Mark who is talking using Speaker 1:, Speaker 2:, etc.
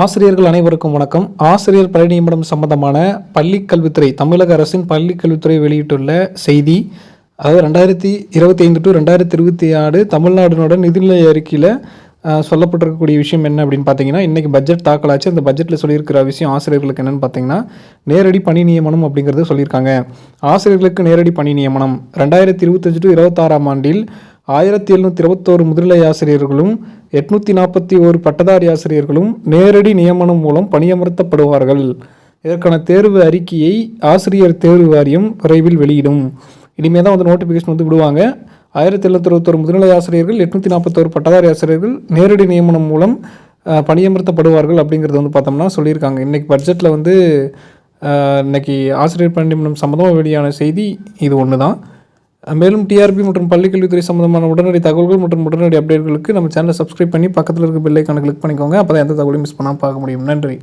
Speaker 1: ஆசிரியர்கள் அனைவருக்கும் வணக்கம். ஆசிரியர் பணி நியமனம் சம்பந்தமான பள்ளிக்கல்வித்துறை தமிழக அரசின் பள்ளிக்கல்வித்துறை வெளியிட்டுள்ள செய்தி அதாவது ரெண்டாயிரத்தி இருபத்தி ஐந்து டு ரெண்டாயிரத்தி இருபத்தி ஆறு தமிழ்நாடுனோட நிதிநிலை அறிக்கையில் சொல்லப்பட்டிருக்கக்கூடிய விஷயம் என்ன அப்படின்னு பார்த்தீங்கன்னா இன்றைக்கி பட்ஜெட் தாக்கலாச்சு. அந்த பட்ஜெட்டில் சொல்லியிருக்கிற விஷயம் ஆசிரியர்களுக்கு என்னென்னு பார்த்தீங்கன்னா நேரடி பணி நியமனம் அப்படிங்கிறது சொல்லியிருக்காங்க. ஆசிரியர்களுக்கு நேரடி பணி நியமனம் ரெண்டாயிரத்தி இருபத்தஞ்சு டு இருபத்தாறாம் ஆண்டில் ஆயிரத்தி எழுநூற்றி இருபத்தோரு முதுநிலை ஆசிரியர்களும் எட்நூற்றி நாற்பத்தி ஓரு பட்டதாரி ஆசிரியர்களும் நேரடி நியமனம் மூலம் பணியமர்த்தப்படுவார்கள். இதற்கான தேர்வு அறிக்கையை ஆசிரியர் தேர்வு வாரியம் விரைவில் வெளியிடும். இனிமேல் தான் வந்து நோட்டிஃபிகேஷன் வந்து விடுவாங்க. ஆயிரத்தி எழுநூற்றி இருபத்தோரு முதுநிலை ஆசிரியர்கள் எட்நூற்றி நாற்பத்தோரு பட்டதாரி ஆசிரியர்கள் நேரடி நியமனம் மூலம் பணியமர்த்தப்படுவார்கள் அப்படிங்கிறது வந்து பார்த்தோம்னா சொல்லியிருக்காங்க. இன்றைக்கி பட்ஜெட்டில் வந்து இன்றைக்கி இன்னைக்கு ஆசிரியர் பணி நியமனம் சம்மந்தமாக வெளியான செய்தி இது ஒன்று தான் மேலும் டிஆர்பி மற்றும் பள்ளிக்கல்வித்துறை சம்பந்தமான உடனடி தகவல்கள் மற்றும் உடனடி அப்டேட்களுக்கு நம்ம சேனலை சப்ஸ்கிரைப் பண்ணி பக்கத்தில் இருக்க பெல் ஐக்கானை கிளிக் பண்ணிக்கோங்க. அப்போ தான் எந்த தகவலையும் மிஸ் பண்ணாமல் பார்க்க முடியும். நன்றி.